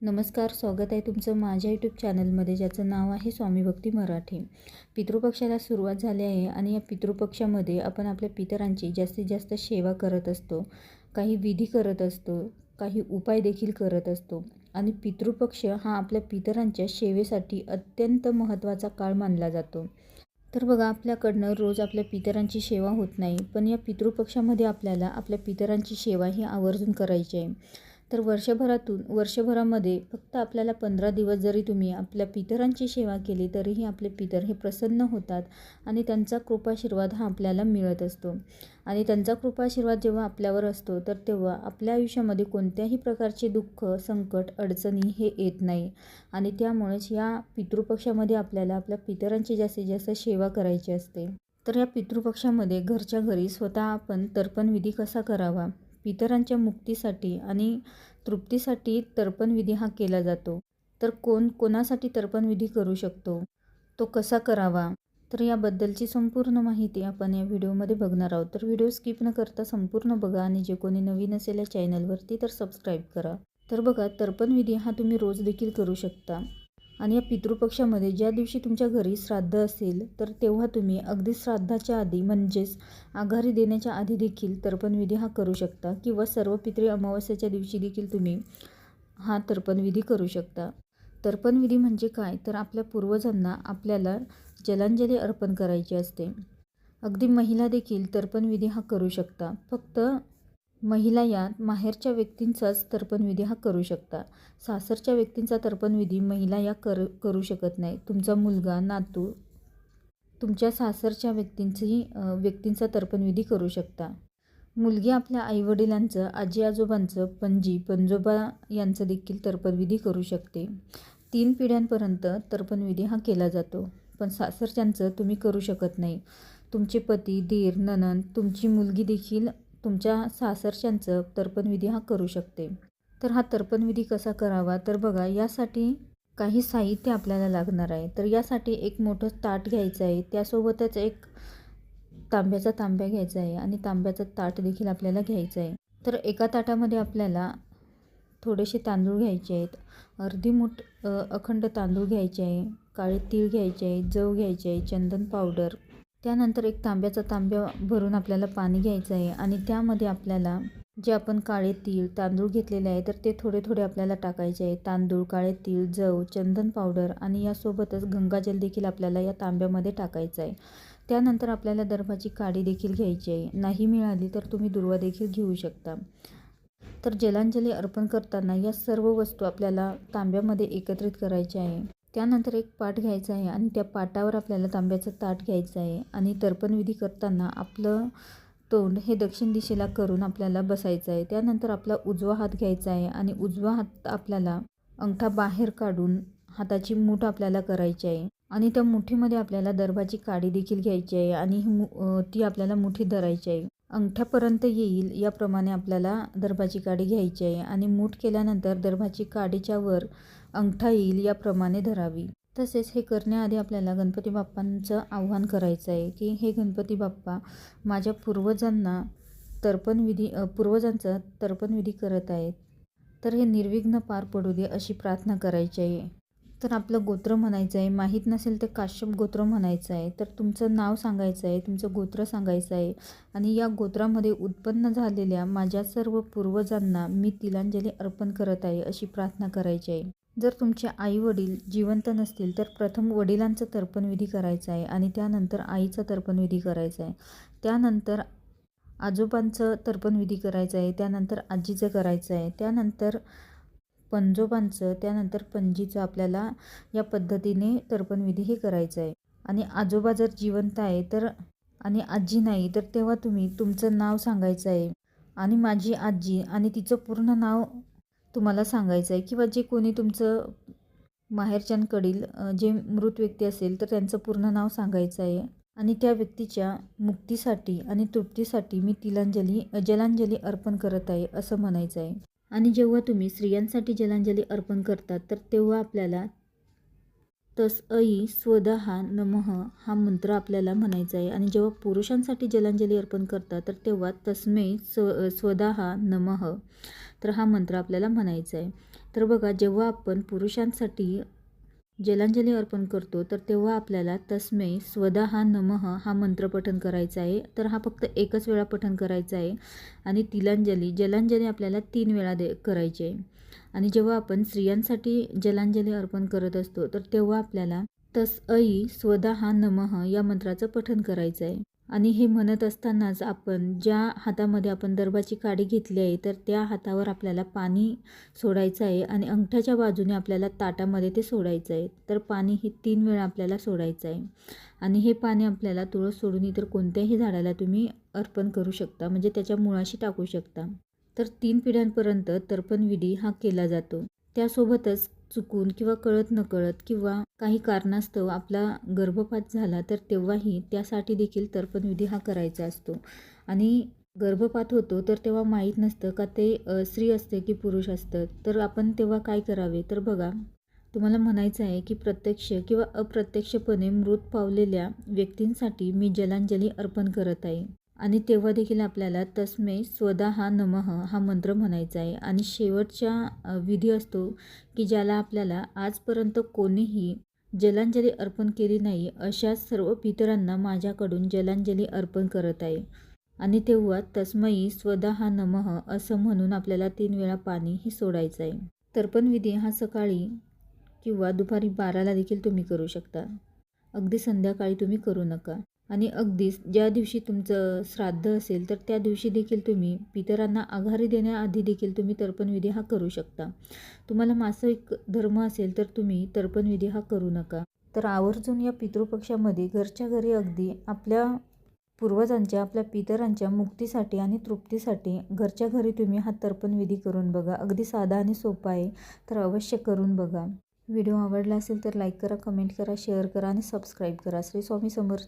नमस्कार स्वागत आहे तुमचं माझ्या यूट्यूब चॅनलमध्ये ज्याचं नाव आहे स्वामी भक्ती मराठी. पितृपक्षाला सुरुवात झाली आहे आणि या पितृपक्षामध्ये आपण आपल्या पितरांची जास्तीत जास्त सेवा करत असतो. काही विधी करत असतो काही उपाय देखील करत असतो. आणि पितृपक्ष हा आपल्या पितरांच्या सेवेसाठी अत्यंत महत्त्वाचा काळ मानला जातो. तर बघा आपल्याकडनं रोज आपल्या पितरांची सेवा होत नाही पण या पितृपक्षामध्ये आपल्याला आपल्या पितरांची सेवा ही आवर्जून करायची आहे. तर वर्षभरातून वर्षभरामध्ये फक्त आपल्याला पंधरा दिवस जरी तुम्ही आपल्या पितरांची सेवा केली तरीही आपले पितर हे प्रसन्न होतात आणि त्यांचा कृपाशीर्वाद हा आपल्याला मिळत असतो. आणि त्यांचा कृपाशीर्वाद जेव्हा आपल्यावर असतो तर तेव्हा आपल्या आयुष्यामध्ये कोणत्याही प्रकारचे दुःख संकट अडचणी हे येत नाही. आणि त्यामुळेच या पितृपक्षामध्ये आपल्याला आपल्या पितरांची जास्तीत जास्त सेवा करायची असते. तर या पितृपक्षामध्ये घरच्या घरी स्वतः आपण तर्पणविधी कसा करावा? पितरांच्या मुक्तीसाठी आणि तृप्तीसाठी तर्पणविधी हा केला जातो. तर कोण कोणासाठी तर्पणविधी करू शकतो? तो कसा करावा? तर याबद्दलची संपूर्ण माहिती आपण या व्हिडिओमध्ये बघणार आहोत. तर व्हिडिओ स्किप न करता संपूर्ण बघा आणि जे कोणी नवीन असेल या चॅनलवरती तर सबस्क्राईब करा. तर बघा तर्पणविधी हा तुम्ही रोज देखील करू शकता. आणि या पितृपक्षामध्ये ज्या दिवशी तुमच्या घरी श्राद्ध असेल तर तेव्हा तुम्ही अगदी श्राद्धाच्या आधी म्हणजेच आघारी देण्याच्या आधी देखील तर्पणविधी हा करू शकता किंवा सर्व पितृ अमावस्याच्या दिवशी देखील तुम्ही हा तर्पणविधी करू शकता. तर्पणविधी म्हणजे काय? तर आपल्या पूर्वजांना आपल्याला जलांजली अर्पण करायची असते. अगदी महिला देखील तर्पणविधी हा करू शकता. फक्त महिला यात माहेरच्या व्यक्तींचाच तर्पणविधी हा करू शकता. सासरच्या व्यक्तींचा तर्पणविधी महिला या कर करू शकत नाही. तुमचा मुलगा नातू तुमच्या सासरच्या व्यक्तींचीही व्यक्तींचा तर्पणविधी करू शकता. मुलगी आपल्या आईवडिलांचं आजी आजोबांचं पणजी पणजोबा यांचं देखील तर्पणविधी करू शकते. तीन पिढ्यांपर्यंत तर्पणविधी हा केला जातो. पण सासरच्यांचं तुम्ही करू शकत नाही. तुमचे पती दीर ननंद तुमची मुलगी देखील तुमच्या सासरच्यांचं तर्पणविधी हा करू शकते. तर हा तर्पणविधी कसा करावा? तर बघा यासाठी काही साहित्य आपल्याला लागणार आहे. तर यासाठी एक मोठं ताट घ्यायचं आहे. त्यासोबतच एक तांब्याचा तांब्या घ्यायचा आहे आणि तांब्याचं ताट देखील आपल्याला घ्यायचं आहे. तर एका ताटामध्ये आपल्याला थोडेसे तांदूळ घ्यायचे आहेत. अर्धी मूठ अखंड तांदूळ घ्यायचे आहे. काळे तीळ घ्यायचे आहे. जव घ्यायचे आहे. चंदन पावडर. त्यानंतर एक तांब्याचा तांब्या भरून आपल्याला पाणी घ्यायचं आहे आणि त्यामध्ये आपल्याला जे आपण काळे तीळ तांदूळ घेतलेले आहे तर ते थोडे थोडे आपल्याला टाकायचे आहे. तांदूळ काळे तीळ जव चंदन पावडर आणि यासोबतच गंगाजल देखील आपल्याला या तांब्यामध्ये टाकायचं आहे. त्यानंतर आपल्याला दर्भाची काडी देखील घ्यायची आहे. नाही मिळाली तर तुम्ही दुर्वा देखील घेऊ शकता. तर जलांजली अर्पण करताना या सर्व वस्तू आपल्याला तांब्यामध्ये एकत्रित करायच्या आहे. त्यानंतर एक पाट घ्यायचा आहे आणि त्या पाटावर आपल्याला तांब्याचं ताट घ्यायचं आहे आणि तर्पणविधी करताना आपलं तोंड हे दक्षिण दिशेला करून आपल्याला बसायचं आहे. त्यानंतर आपला उजवा हात घ्यायचा आहे आणि उजवा हात आपल्याला अंगठा बाहेर काढून हाताची मूठ आपल्याला करायची आहे आणि त्या मुठीमध्ये आपल्याला दर्भाची काडी देखील घ्यायची आहे आणि ही ती आपल्याला मुठी धरायची आहे. अंगठ्यापर्यंत येईल याप्रमाणे आपल्याला दर्भाची काडी घ्यायची आहे आणि मूठ केल्यानंतर दर्भाची काडीच्या वर अंगठा येईल याप्रमाणे धरावी. तसेच हे करण्याआधी आपल्याला गणपती बाप्पांचं आव्हान करायचं आहे की हे गणपती बाप्पा माझ्या पूर्वजांना तर्पणविधी पूर्वजांचा तर्पणविधी करत आहेत. तर हे निर्विघ्न पार पडू दे अशी प्रार्थना करायची आहे. तर आपलं गोत्र म्हणायचं आहे. माहीत नसेल तर काश्यप गोत्र म्हणायचं आहे. तर तुमचं नाव सांगायचं आहे तुमचं गोत्र सांगायचं आहे. आणि या गोत्रामध्ये उत्पन्न झालेल्या माझ्या सर्व पूर्वजांना मी तिलांजली अर्पण करत आहे अशी प्रार्थना करायची आहे. जर तुमचे आई वडील जिवंत नसतील तर प्रथम वडिलांचं तर्पणविधी करायचं आहे आणि त्यानंतर आईचा तर्पणविधी करायचा आहे. त्यानंतर आजोबांचं तर्पणविधी करायचं आहे त्यानंतर आजीचं करायचं आहे त्यानंतर पंजोबांचं त्यानंतर पणजीचं आपल्याला या पद्धतीने तर्पणविधी हे करायचं आहे. आणि आजोबा जर जिवंत आहे तर आणि आजी नाही तर तेव्हा तुम्ही तुमचं नाव सांगायचं आहे. आणि माझी आजी आणि तिचं पूर्ण नाव तुम्हाला सांगायचं आहे किंवा जे कोणी तुमचं माहेरच्यांकडील जे मृत व्यक्ती असेल तर त्यांचं पूर्ण नाव सांगायचं आहे. आणि त्या व्यक्तीच्या मुक्तीसाठी आणि तृप्तीसाठी मी तिलांजली जलांजली अर्पण करत आहे असं म्हणायचं आहे. आणि जेव्हा तुम्ही स्त्रियांसाठी जलांजली अर्पण करतात तर तेव्हा आपल्याला तस ऐ स्वदहा नमः हा मंत्र आपल्याला म्हणायचा आहे. आणि जेव्हा पुरुषांसाठी जलांजली अर्पण करतात तर तेव्हा तस्मै स्व स्वदहा नमः. तर हा मंत्र आपल्याला म्हणायचा आहे. तर बघा जेव्हा आपण पुरुषांसाठी जलांजली अर्पण करतो तर तेव्हा आपल्याला तस्मै स्वदा हा नमः हा मंत्र पठन करायचा आहे. तर हा फक्त एकच वेळा पठन करायचा आहे. आणि तिलांजली जलांजली आपल्याला तीन वेळा दे करायची आहे. आणि जेव्हा आपण स्त्रियांसाठी जलांजली अर्पण करत असतो तर तेव्हा आपल्याला तस ऐ स्वदा हा नमः या मंत्राचं पठन करायचं आहे. आणि हे म्हणत असतानाच आपण ज्या हातामध्ये आपण दर्भाची काडी घेतली आहे तर त्या हातावर आपल्याला पाणी सोडायचं आहे आणि अंगठ्याच्या बाजूने आपल्याला ताटामध्ये ते सोडायचं आहे. तर पाणी हे तीन वेळा आपल्याला सोडायचं आहे. आणि हे पाणी आपल्याला तुळस सोडून इतर कोणत्याही झाडाला तुम्ही अर्पण करू शकता म्हणजे त्याच्या मुळाशी टाकू शकता. तर तीन पिढ्यांपर्यंत तर्पण विधी हा केला जातो. त्यासोबतच चुकून किंवा कळत नकळत किंवा काही कारणास्तव आपला गर्भपात झाला तर तेव्हाही त्यासाठी देखील तर्पणविधी हा करायचा असतो. आणि गर्भपात होतो तर तेव्हा माहीत नसतं का ते स्त्री असते की पुरुष असतं. तर आपण तेव्हा काय करावे? तर बघा तुम्हाला म्हणायचं आहे की प्रत्यक्ष किंवा अप्रत्यक्षपणे मृत पावलेल्या व्यक्तींसाठी मी जलांजली अर्पण करत आहे. आणि तेव्हा देखील आपल्याला तस्मै स्वदा हा नमः हा मंत्र म्हणायचा आहे. आणि शेवटच्या विधी असतो की ज्याला आपल्याला आजपर्यंत कोणीही जलांजली अर्पण केली नाही अशा सर्व पितरांना माझ्याकडून जलांजली अर्पण करत आहे. आणि तेव्हा तस्मयी स्वदा हा नमः असं म्हणून आपल्याला तीन वेळा पाणी हे सोडायचं आहे. तर्पण विधी हा सकाळी किंवा दुपारी बाराला देखील तुम्ही करू शकता. अगदी संध्याकाळी तुम्ही करू नका. आणि अगदीच ज्या दिवशी तुमचं श्राद्ध असेल तर त्या दिवशी देखील तुम्ही पितरांना आघारी देण्याआधी देखील तुम्ही तर्पणविधी हा करू शकता. तुम्हाला मासिक धर्म असेल तर तुम्ही तर्पणविधी हा करू नका. तर आवर्जून या पितृपक्षामध्ये घरच्या घरी अगदी आपल्या पूर्वजांच्या आपल्या पितरांच्या मुक्तीसाठी आणि तृप्तीसाठी घरच्या घरी तुम्ही हा तर्पणविधी करून बघा. अगदी साधा आणि सोपा आहे तर अवश्य करून बघा. व्हिडिओ आवडला असेल तर लाईक करा कमेंट करा शेअर करा आणि सबस्क्राईब करा. श्री स्वामी समर्थ